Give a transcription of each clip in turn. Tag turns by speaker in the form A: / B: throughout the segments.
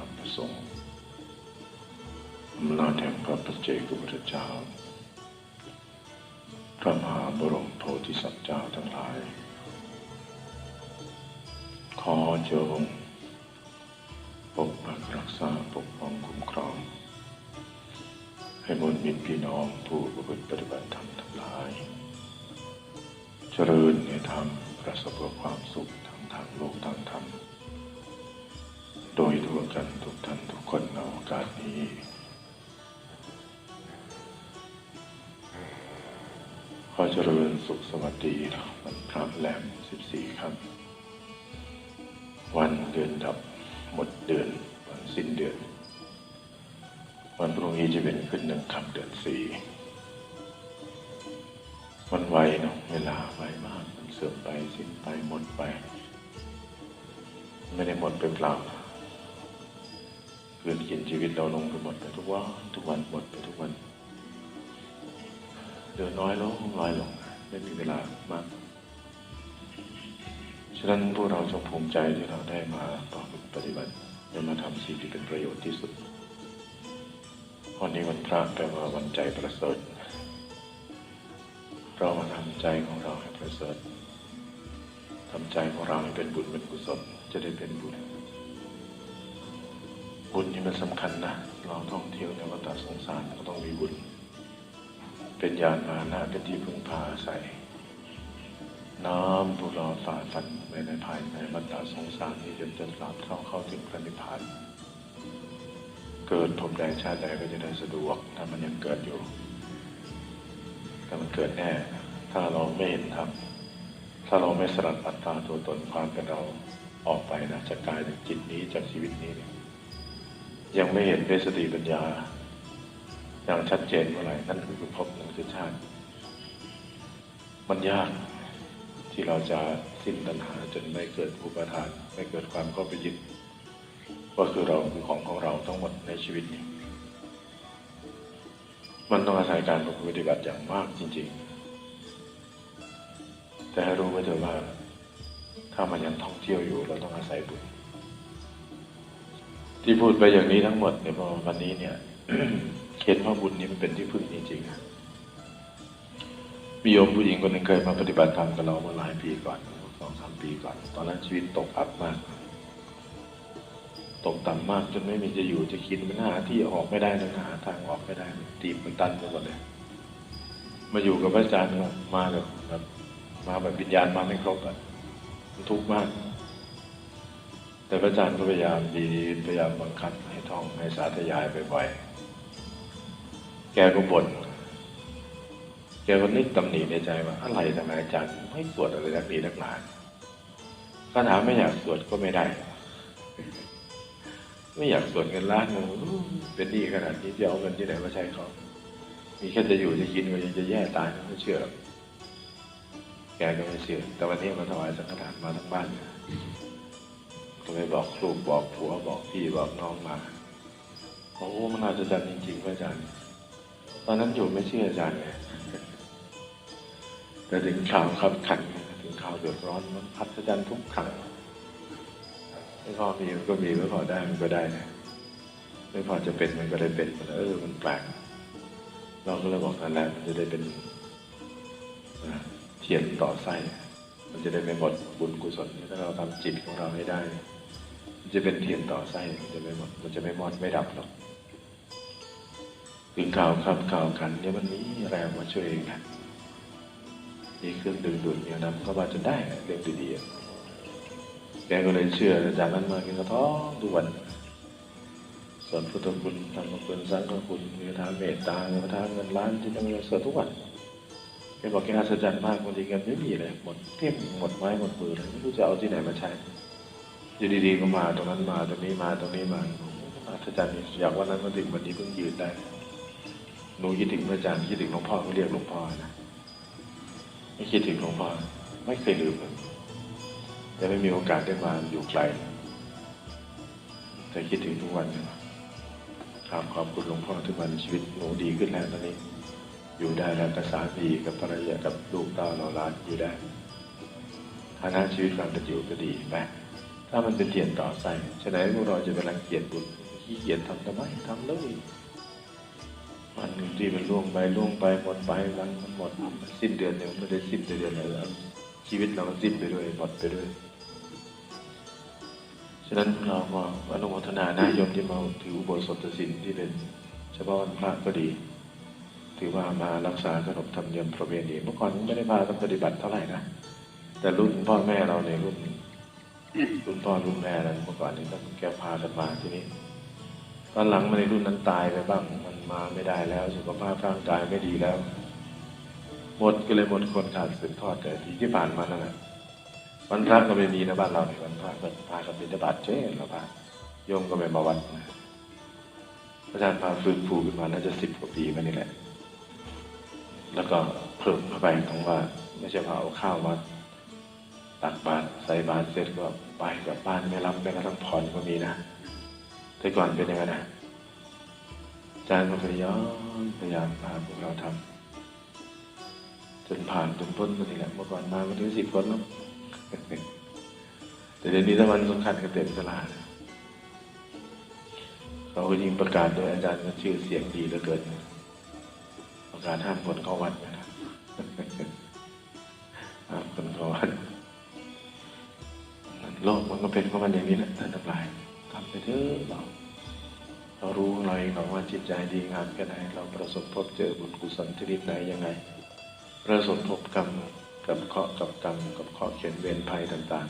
A: รรมพระสงฆ์อำนาจแห่งพระปัจเจกพุทธเจ้าพระมหาบรมโพธิสัตว์เจ้าทั้งหลาย ขอจงปกปักรักษาปกป้องคุ้มครอง ให้มวลมิตรพี่น้องผู้ประพฤติปฏิบัติธรรมทั้งหลาย เจริญในธรรมประสบความสุขทั้งทางโลกทางธรรม ดยทั่วกันทุกท่านทุกคนในโอกาสนี้ ขอเจริญสุขสวัสดีวันพระแรมสิบสี่ครับ วันเดือนดับหมดเดือนวันสิ้นเดือน วันพรุ่งนี้จะเป็นขึ้นหนึ่งคำเดือนสี่มันไวเนาะเวลาไวมากมันเสื่อมไปสิ้นไปหมดไป ไม่ได้หมดไปเปล่า เกินกินชีวิตเราลงไปหมดไปทุกวันทุกวันหมดไปทุกวันเดือนน้อยลงน้อยลงไม่มีเวลามากฉะนั้นพวกเราจงภูมิใจที่เราได้มาต่อปฏิบัติได้มาทำสิ่งที่เป็นประโยชน์ที่สุดวันนี้วันพระแปลว่าวันใจประเสริฐเรามาทำใจของเราให้ประเสริฐทำใจของเราให้เป็นบุญเป็นกุศลจะได้เป็นบุญ บุญนี่มันสำคัญนะ เราท่องเที่ยวในวัฏสงสารก็ต้องมีบุญ เป็นยานพาหนะเป็นที่พึ่งพาอาศัย น้ำพวกเราฝ่าฟันไปในภายในวัฏสงสารนี้จนจนหลับเข้าเข้าถึงพระนิพพาน เกิดพบใดชาติใดก็จะได้สะดวก ถ้ามันยังเกิดอยู่ แต่มันเกิดแน่ ถ้าเราไม่เห็นธรรมถ้าเราไม่สลัดอัตตาตัวตนความเป็นเราออกไปนะจากกายจากจิตนี้จากชีวิตนี้เนี่ย ยังไม่เห็นด้วยสติปัญญา อย่างชัดเจนเมื่อไหร่นั่นคือภพนั่นคือชาติ มันยากที่เราจะสิ้นตัณหาจนไม่เกิดอุปทาน ไม่เกิดความเข้าไปยึดว่าคือเราคือของของเราทั้งหมดในชีวิตนี้ มันต้องอาศัยการปฏิบัติอย่างมากจริง ๆ แต่ให้รู้ไว้เถอะว่า ถ้ามันยังท่องเที่ยวอยู่เราต้องอาศัยบุญ ที่พูดไปอย่างนี้ทั้งหมดเนี่ยพราะวันนี้เนี่ยเห็นว่าบุญนี้มันเป็นที่พึ่งจริงๆมีโยมผู้หญิงคนหนึ่งเคยมาปฏิบัติธรรมกับเราเมื่อหลายปีก่อนสองสามปีก่อน ตอนนั้นชีวิตตกอับมาก ตกต่ำมากจนไม่มีจะอยู่จะกินมันหาที่ออกไม่ได้เลยหาทางออกไม่ได้ตีบมันตันไปหมดเลย มาอยู่กับพระอาจารย์มาแบบมาแบบวิญญาณมาไม่ครบอะทุกข์มาก แต่พระอาจารย์ก็พยายามดีพยายามบังคับให้ท่องให้สาธยายบ่อยๆแกก็บ่นแกก็นึกตำหนิในใจว่าอะไรทำไมอาจารย์ไม่สวดอะไรนักนี้นักหนาคาถาไม่อยากสวดก็ไม่ได้ ไม่อยากสวดเงินล้านเป็นหนี้ขนาดนี้จะเอาเงินที่ไหนมาใช้เขา มีแค่จะอยู่จะกินก็ยังจะแย่ตายไม่เชื่อ แกก็ไม่เชื่อ แต่วันนี้มาถวายสังฆทานมาทั้งบ้านเลย ก็ไปบอกลูกบอกผัวบอกพี่บอกน้องมาโอ้มันอาจจะจันจริงๆพระอาจารย์ตอนนั้นอยู่ไม่เชื่ออาจารย์เลยแต่ถึงข่าวขับขันถึงข่าวเดือดร้อนมันพัฒจันทุกครั้งไม่พอมีมันก็มีไม่พอได้มันก็ได้นะไม่พอจะเป็นมันก็ได้เป็นเออมันแปลกเราก็เลยบอกนั่นแหละมันจะได้เป็นเทียนต่อไส้ มันจะได้ไม่หมดบุญกุศลถ้าเราทำจิตของเราให้ได้ มันจะเป็นเทียนต่อไส้มันจะไม่หมด มันจะไม่มอดไม่ดับหรอกถึงข่าวคำข่าวขันเนี่ยมันมีแรงมาช่วยกันมีเครื่องดึงดูดเนี่ยนำเข้ามาจนได้เรื่องดีๆแกก็เลยเชื่อจากนั้นมากินกระท้องทุกวันส่วนพุทธคุณธรรมคุณสังฆคุณมีทางเมตตามีทางเงินล้านที่ต้องมีสวดทุกวัน แกบอกแกอัศจรรย์มากบางทีเงินไม่มีเลยหมดเทียมหมดไม้หมดมือเลยไม่รู้จะเอาที่ไหนมาใช้ อยู่ดีๆก็มาตรงนั้นมาตรงนี้มาตรงนี้มาอัศจรรย์อยากวันนั้นมาถึงวันนี้เพิ่งยืนได้หนูคิดถึงพระอาจารย์คิดถึงหลวงพ่อเขาเรียกหลวงพ่อนะไม่คิดถึงหลวงพ่อไม่เคยลืมเลยแต่ไม่มีโอกาสได้มาอยู่ไกลแต่คิดถึงทุกวันครับขอบคุณหลวงพ่อทุกวันชีวิตหนูดีขึ้นแล้วตอนนี้ อยู่ได้แล้วกับสามีกับภรรยากับลูกเต้าเราหลานอยู่ได้ฐานะชีวิตความเป็นอยู่ก็ดีไปถ้ามันเป็นเทียนต่อใส่ฉะนั้นพวกเราจะไปรังเกียจบุญขี้เกียจทำทำไมทำเลยวันหนึ่งที่มันล่วงไปล่วงไปหมดไปวันมันหมดสิ้นเดือนเนี่ยมันไม่ได้สิ้นเดือนเลยแล้วชีวิตเรามันสิ้นไปด้วยหมดไปด้วยฉะนั้นเราก็อนุโมทนานะโยมที่มาถืออุโบสถศีลที่เป็นเฉพาะวันพระก็ดี ถือว่ามารักษาขนบธรรมเนียมประเพณีเมื่อก่อนไม่ได้มาต้องปฏิบัติเท่าไหร่นะแต่รุ่นพ่อแม่เราในยรุ่นรุ่นพ่อรุ่นแม่นั้นเมื่อก่อนนี้ต้องแก้พากันมาที่นี้ตอนหลังมาในรุ่นนั้นตายไปบ้างมันมาไม่ได้แล้วสุขภาพร่างกายไม่ดีแล้วหมดก็เลยหมดคนขาดสืบทอดแต่ที่ที่ผ่านมานั่นแหละวันพระก็ไม่มีนะบ้านเราในยวันพระก็พากันบิณฑบาตเช่นเราพาโยมก็ไม่มาวัดนะอาจารย์พาฟื้นฟูขึ้นมาน่าจะสิบกว่าปีมานี่แหละ แล้วก็เพิ่มเข้าไปคำว่า ไม่ใช่ว่าเอาข้าวมาตักบาตรใส่บาตรเสร็จก็ไปกลับบ้านไม่รับไม่กระทั่งผ่อนก็มีนะแต่ก่อนเป็นยังไงนะอาจารย์ก็พยายามพยายามพาพวกเราทำจนผ่านจนพ้นมานี่แหละเมื่อก่อนมาไม่ถึงสิบคนแล้วแต่เดี๋ยวนี้ถ้าวันสำคัญก็เต็มตลาดเขาก็ยิ่งประกาศโดยอาจารย์ชื่อเสียงดีเหลือเกิน กาศห้ามคนเข้าวัดนะครับห้ามคนเข้าวัดโลกมันก็เป็นของมันอย่างนี้แหละท่านทั้งหลายทำไปเถอะเราเรารู้เราเองว่าจิตใจดีงามแค่ไหนเราประสบพบเจอบุญกุศลชนิดไหนยังไง ประสบพบกรรมกับเคราะห์กับกรรมกับเคราะห์เขียนเวรภัยต่าง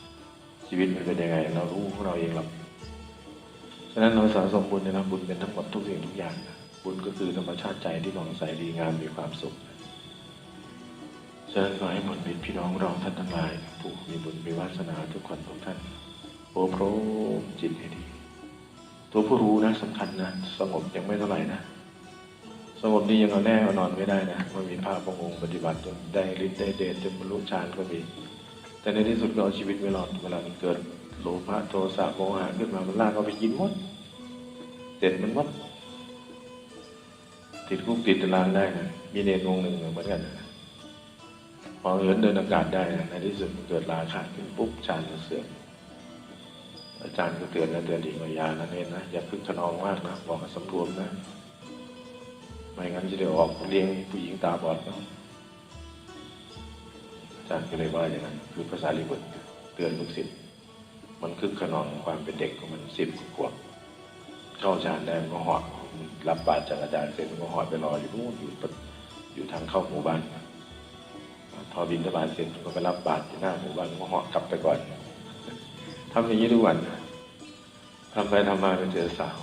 A: ๆ ชีวิตมันเป็นยังไง เรารู้ของเราเองหรอกฉะนั้นเราสะสมบุญในนะบุญเป็นทั้งหมดทุกสิ่งทุกอย่างนะ บุญก็คือธรรมชาติใจที่ผ่องใสดีงามมีความสุขฉะนั้นขอให้หมดเป็นพี่น้องเราท่านทั้งหลายผู้มีบุญมีวาสนาทุกคนทุกท่านโอ้โปรมจิตให้ดี ตัวผู้รู้นะสำคัญนะสงบยังไม่เท่าไหร่นะสงบนี้ยังเอาแน่เอานอนไม่ได้นะมันมีภาพพระองค์ปฏิบัติจนได้ฤทธิ์ได้เดชจนบรรลุฌานก็มีแต่ในที่สุดก็เอาชีวิตไม่รอดเวลามันเกิดโลภะโทสะโมหะขึ้นมามันลากเอาไปกินหมดเด็ดมันหมด ติดคุกติดตารางได้นะมีเนรองหนึ่งเหมือนกันนะพอเหินเดินอากาศได้นะในที่สุดมันเกิดราคะขึ้นปุ๊บฌานเสื่อมอาจารย์ก็เตือนนะเตือนอีกว่าอยานะเนี่ยนะอย่าพึ่งขนองมากนะบอกให้สำรวมนะไม่งั้นจะได้ออกเลี้ยงผู้หญิงตาบอดนะอาจารย์ก็เลยว่าอย่างนั้นคือภาษาลิบุตรเตือนลูกศิษย์มันคึกขนองความเป็นเด็กของมันสิบขวบเข้าฌานได้มันก็หอด รับบาตรจากอาจารย์เสร็จมันก็หอดไปรออยู่นู่นอยู่อยู่ทางเข้าหมู่บ้านพอบินทบาทเสร็จมันก็ไปรับบาตรที่หน้าหมู่บ้านมันก็หอกลับไปก่อนทำอย่างนี้ทุกวันทำไปทำมาไปเจอสาว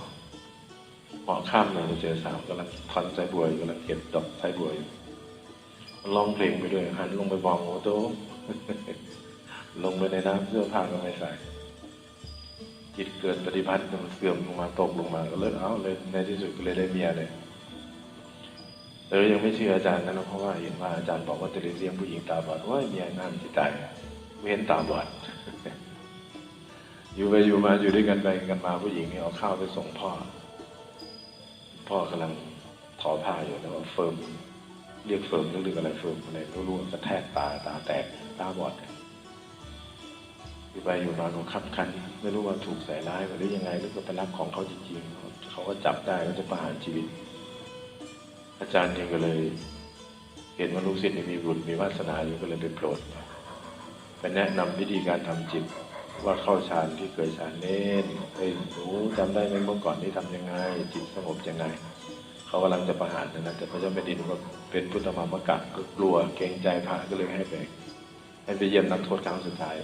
A: หาะข้ามมาไปเจอสาวกำลังพันสายบัวอยู่กำลังเก็บดอกสายบัวอยู่มันร้องเพลงไปด้วยหันลงไปมองโอ้โตลงไปในน้ำเสื้อผ้าก็ไม่ใส่ จิตเกิดปฏิพัทธ์มันเสื่อมลงมาตกลงมา ก็เลยเอาเลยในที่สุดก็เลยได้เมียเลยแต่ยังไม่เชื่ออาจารย์นะเพราะว่าเห็นว่าอาจารย์บอกว่าจะได้เลี้ยงผู้หญิงตาบอดว่าเมียงามจิตใจเว้นตาบอดอยู่ไปอยู่มาอยู่ด้วยกันไปกันมาผู้หญิงนี่เอาข้าวไปส่งพ่อ พ่อกำลังทอผ้าอยู่แล้วเฟิร์มเรียกเฟิร์มหรืออะไรเฟิร์มอะไรไม่รู้กระแทกตาตาแตกตาบอด อยู่ไปอยู่มาก็คับคัน ไม่รู้ว่าถูกใส่ร้ายหรือยังไงหรือก็ไปรับของเขาจริงๆเขาก็จับได้ก็จะประหารชีวิต อาจารย์เองก็เลย เห็นว่าลูกศิษย์มีบุญมีวาสนาอยู่ก็เลยไปโปรดไปแนะนำวิธีการทำจิตว่าเข้าฌานที่เคยฌานเน้นเอ้ยหนูจำได้ไหมเมื่อก่อนนี่ทำยังไง จิตสงบยังไง เขากำลังจะประหารนะแต่พระเจ้าแผ่นดินก็เป็นพุทธมามกะก็กลัวเกรงใจพระก็เลยให้ไปให้ไปเยี่ยมนักโทษครั้งสุดท้าย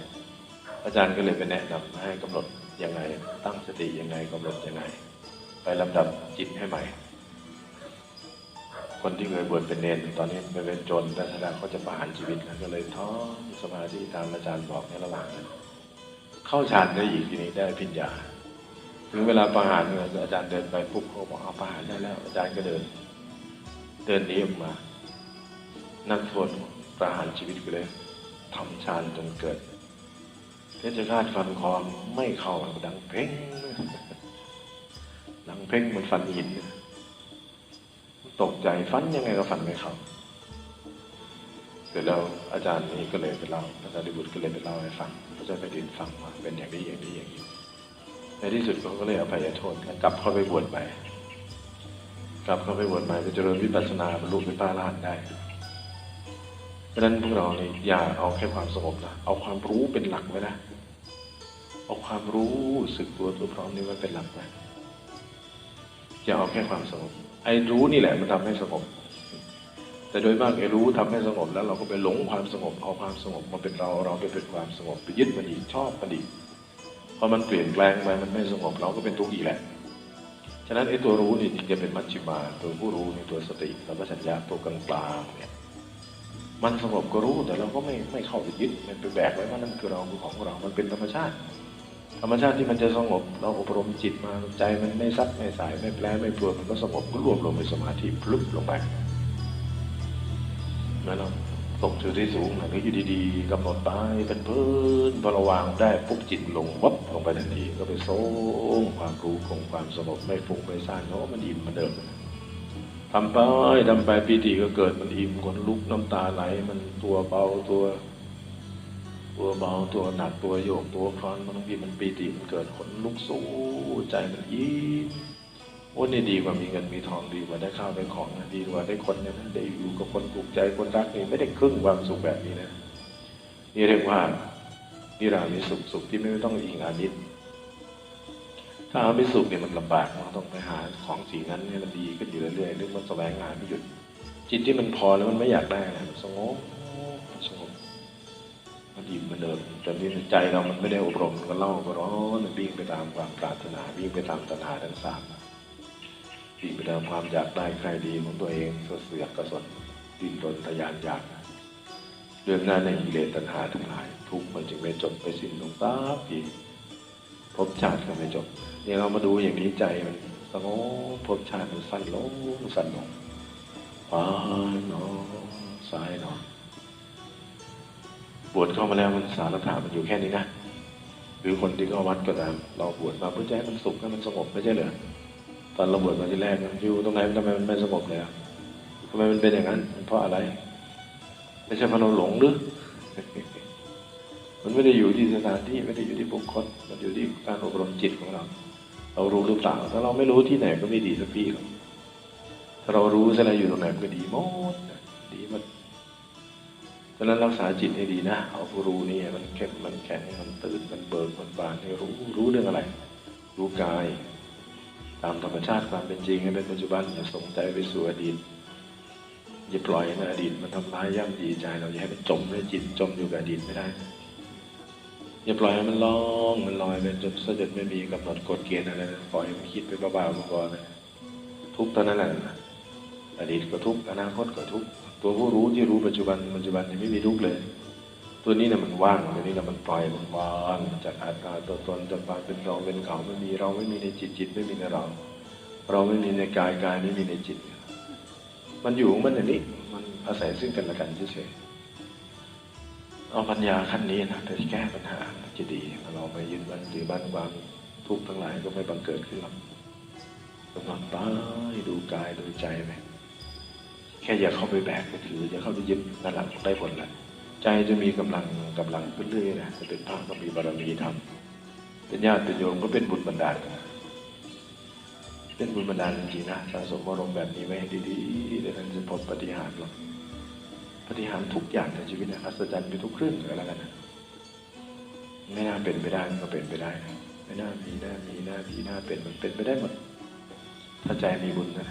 A: อาจารย์ก็เลยไปแนะนำให้กำหนดยังไง ตั้งสติยังไงกำหนดยังไง ไปลำดับจิตให้ใหม่ คนที่เคยบวชเป็นเนรตอนนี้ไปเป็นจรแต่แสดงเขาจะประหารชีวิตแล้วก็เลยท้องสมาธิตามอาจารย์บอกในระหว่างนั้นเข้าฌานได้อีกทีนี้ได้พิญญาถึงเวลาประหารเนี่ยอาจารย์เดินไปปุ๊บเขาบอกเอาประหารได้แล้ว อาจารย์ก็เดิน เดินหนีออกมา นักโทษประหารชีวิตก็เลยทำฌานจนเกิด เพชฌฆาตฟันคอไม่เข้าดังเพ่งดังเพ่งเหมันฟันหินตตกใจฟันยังไงก็ฟันไม่เข้าเสร็จแล้วอาจารย์นี่ก็เลยไปเล่าอาจารย์ดิบุตรก็เลยไปเล่าให้ฟังพระเจ้าแผ่นดินฟังว่าเป็นอย่างนี้อย่างนี้อย่างนี้ในที่สุดเขาก็เลยอภัยโทษกลับเข้าไปบวชใหม่กลับเข้าไปบวชใหม่ไปเจริญวิปัสสนาบรรลุเป็นพระอรหันต์ได้ เพราะนั้นพวกเราเนี่ยอย่าเอาแค่ความสงบนะเอาความรู้เป็นหลักไว้นะเอาความรู้สึกตัวตัวพร้อมนี่ไว้เป็นหลักไว้อย่าเอาแค่ความสงบไอ้รู้นี่แหละมันทำให้สงบแต่โดยมากไอ้รู้ทำให้สงบแล้วเราก็ไปหลงความสงบเอาความสงบมาเป็นเราเราไปเป็นความสงบไปยึดมันอีกชอบมันอีกพอมันเปลี่ยนแปลงไปมันไม่สงบเราก็เป็นทุกข์อีกแหละฉะนั้นไอ้ตัวรู้นี่จึงจะเป็นมัชฌิมาตัวผู้รู้ในตัวสติสัมปชัญญะตัวกลางกลางๆเนี่ย มันสงบก็รู้แต่เราก็ไม่ไม่เข้าไปยึดมันไปแบกไว้ว่านั่นคือเราคือของเรา มันเป็นธรรมชาติ ธรรมชาติที่มันจะสงบ เราอบรมจิตมาใจมันไม่ซัดไม่สายไม่แปรไม่ปรวนมันก็สงบก็รวมลงในสมาธิพลุบลงไปแล้วเราตกอยู่ที่สูงหรืออยู่ดีๆกำหนดไปเป็นพื้นพอระวางได้ปุ๊บจิตลงวับลงไปทันทีก็ไปโซ่ความรู้คงความสงบไม่ฟุ้งไม่ซ่านโน้มันอิ่มมันเดิม ทำไปทำไปปีติก็เกิดมันอิ่มคนลุกน้ำตาไหล มันตัวเบาตัว ตัวเบาตัวหนักตัวโยกตัวคลอนบางทีมันปีติมันเกิดขนลุกสู้ใจมันอิ่มโอ้นี่ดีกว่ามีเงินมีทองดีกว่าได้ข้าวได้ของดีกว่าได้คนเนี่ยนะได้อยู่กับคนถูกใจคนรักนี่ไม่ได้ครึ่งความสุขแบบนี้นะนี่เรียกว่านิรามิสุขสุขที่ไม่ต้องอิงอานิจ ถ้าเอาไม่สุขเนี่ยมันลำบากเราต้องไปหาของสิ่งนั้นเนี่ยมันดีขึ้นอยู่เรื่อยๆหรือมันแสวงหาไม่หยุด จิตที่มันพอแล้วมันไม่อยากได้อะมันสงบมันสงบมันดีมือนเดิมแต่ที่ใจเรามันไม่ได้อบรมมันก็เล่าก็ร้อนมันวิ่งไปตามความปรารถนาวิ่งไปตามตัณหาทั้งสามวิ่งไปตามความอยากได้ใครดีของตัวเองก็เสือกกระสนดิ้นรนทะยานอยากเรื่องนั้นในกิเลสตัณหาทั้งหลาย ทุกมันจึงไม่จบไปสิ้นลงตาปีภพชาติก็ไม่จบ เนี่ยเรามาดูอย่างนี้ใจมันสงบภพชาติมันสั้นลงสั้นลงขวาหนอซ้ายหนอบวชเข้ามาแล้วมันสารถามันอยู่แค่นี้นะหรือคนที่เข้าวัดก็ตามเราบวชมาเพื่อจะให้มันสุขให้มันสงบไม่ใช่เหรอตอนเราบวชมาที่แรกมันอยู่ตรงไหนทำไมมันไม่สงบเลยอะทำไมมันเป็นอย่างนั้นมันเพราะอะไร ไม่ใช่เพราะเราหลงหรือมันไม่ได้อยู่ที่สถานที่ไม่ได้อยู่ที่บุคคลมันอยู่ที่การอบรมจิตของเรา เรารู้หรือเปล่า ถ้าเราไม่รู้ที่ไหนก็ไม่ดีสักที่หรอกถ้าเรารู้ซะแล้วอยู่ตรงไหนก็ดีหมดดีหมดฉะนั้นรักษาจิตให้ดีนะ เอาผู้รู้นี่มันเข้มมันแข็งมันตื่นมันเบิกมันบานให้รู้รู้เรื่องอะไร รู้กาย ตามธรรมชาติความเป็นจริงให้เป็นปัจจุบันอย่าสงใจไปสู่อดีตอย่าปล่อยให้อดีตมันทำร้ายย่ำยีใจเราอย่าให้มันจมในจิตจมอยู่กับอดีตไม่ได้ อย่าปล่อยให้มันลองมันลอยไปจนสด็จไม่มีกำหนดกฎเกณฑ์อะไรนะปล่อยให้มันคิดไปบ้าๆบอๆนะทุกตอนนั้นแหละอดีตก็ทุกอนาคตก็ทุกตัวผู้รู้ที่รู้ปัจจุบันปัจจุบันนี่ไม่มีทุกเลย ตัวนี้เนี่ยมันว่างตัวนี้เนี่ยมันปล่อยมันว่างจากอัตตาตัวตนจากความเป็นเราเป็นเขาไม่มีเราไม่มีในจิตจิตไม่มีในเรา เราไม่มีในกายกายไม่มีในจิต มันอยู่ของมันอย่างนี้ มันอาศัยซึ่งกันและกันเฉยๆ เอาปัญญาขั้นนี้นะจะแก้ปัญหาจะดีเราไม่ยึดมันถือบ้านความทุกข์ทั้งหลายก็ไม่บังเกิดขึ้นหรอกกำหนดไปดูกายดูใจไปแค่อย่าเข้าไปแบกไปถืออย่าเข้าไปยึดนั่นแหละได้ผลแล้วใจจะมีกำลังกำลังขึ้นเรื่อยนะจะเป็นพระก็มีบารมีธรรมเป็นญาติเป็นโยมก็เป็นบุญบันดาลเป็นบุญบันดาลจริงๆนะสะสมอารมณ์แบบนี้ไว้ดีๆเดี๋ยวนั้นจะพบปฏิหารหรอก ปฏิหารทุกอย่างในชีวิตนี่ยอัศจรรย์ไปทุกเรื่องก็แล้วกันนะไม่น่าเป็นไปได้มันก็เป็นไปได้นะไม่น่ามีน่ามีน่ามีน่าเป็นมันเป็นไปได้หมดถ้าใจมีบุญนะ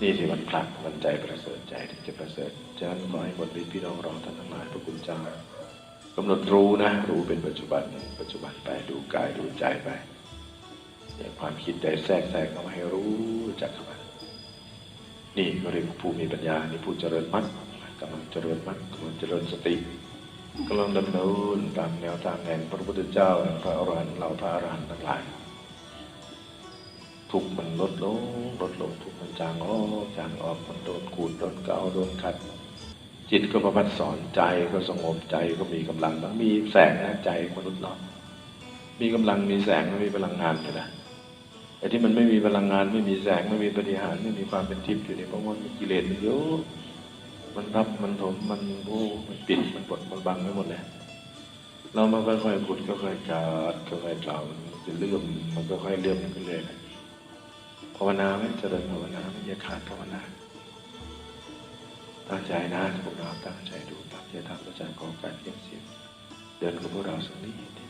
A: นี่สิมันผลักมันใจประเสริฐใจที่จะประเสริฐฉะนั้นขอให้หมดฤทธิ์พี่น้องเราท่านทั้งหลายพระคุณเจ้ากำหนดรู้นะ รู้เป็นปัจจุบันปัจจุบันไปดูกายดูใจไปอย่าความคิดใจแทรกแทรกเข้ามาให้รู้จักมานี่ก็เรียกผู้มีปัญญานี่ผู้เจริญมรรค กำลังเจริญมรรคกำลังเจริญสติกำลังดำเนินตามแนวทางแห่งพระพุทธเจ้าและพระอรหันต์เราพระอรหันต์ทั้งหลาย ทุกมันลดลงลดลงทุกมันจางออกจางออกมันโดนขูดโดนเกาโดนขัด จิตก็ประพัดสอนใจก็สงบใจก็มีกำลังมันมีแสงนะใจมนุษย์เราะมีกำลังมีแสงมีพลังงานอยู่นะไอ้ที่มันไม่มีพลังงานไม่มีแสงไม่มีปฏิหารไม่มีความเป็นทิพย์อยู่เนี่ยเพราะว่ากิเลสมันเยอะ มันรับมันถมมันโอ้มันปิดมันบดมันบังไว้หมดเลยเรามาค่อยๆขุดค่อยๆกาดค่อยๆกล่าวมันจะเลื่อมมันก็ค่อยๆเลื่อมขึ้นเรื่อยภาวนาไหมเจริญภาวนาไม่อย่าขาดภาวนาตั้งใจนะพวกเราตั้งใจดูตั้งใจทำประจันของการเยี่ยมเสียงเดินกับพวกเราสักนิดเดี